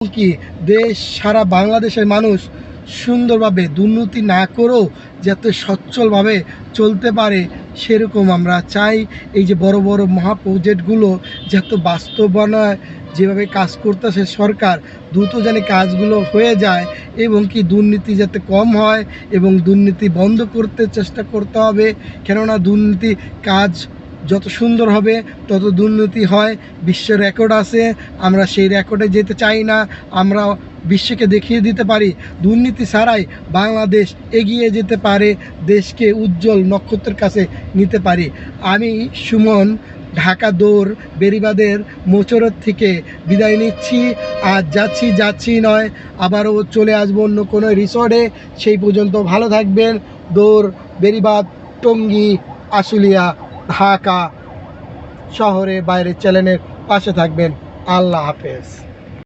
কি দেশ সারা বাংলাদেশের মানুষ সুন্দরভাবে দুর্নীতি না করেও যাতে সচ্ছলভাবে চলতে পারে, সেরকম আমরা চাই। এই যে বড় বড় মহা প্রজেক্টগুলো যাতে বাস্তবায়নায় যেভাবে কাজ করতেছে সরকার, দ্রুত যেন কাজগুলো হয়ে যায় এবং কি দুর্নীতি যাতে কম হয় এবং দুর্নীতি বন্ধ করতে চেষ্টা করতে হবে। কেননা দুর্নীতি কাজ যত সুন্দর হবে, তত দুর্নীতি হয় বিশ্ব রেকর্ড আছে, আমরা সেই রেকর্ডে যেতে চাই না, আমরা বিশ্বকে দেখিয়ে দিতে পারি। দুর্নীতি ছাড়াই বাংলাদেশ এগিয়ে যেতে পারে, দেশকে উজ্জ্বল নক্ষত্রের কাছে নিতে পারি। আমি সুমন, ঢাকা দৌড় বেরিবাদের মোচরের থেকে বিদায় নিচ্ছি। আর যাচ্ছি যাচ্ছি নয়, আবারও চলে আসব অন্য কোনো রিসর্টে সেই পর্যন্ত ভালো থাকবেন। দৌড় বেরিবাদ টঙ্গী, আশুলিয়া। ঢাকা শহরে বাইরের চ্যানেলের পাশে থাকবেন। আল্লাহ হাফেজ।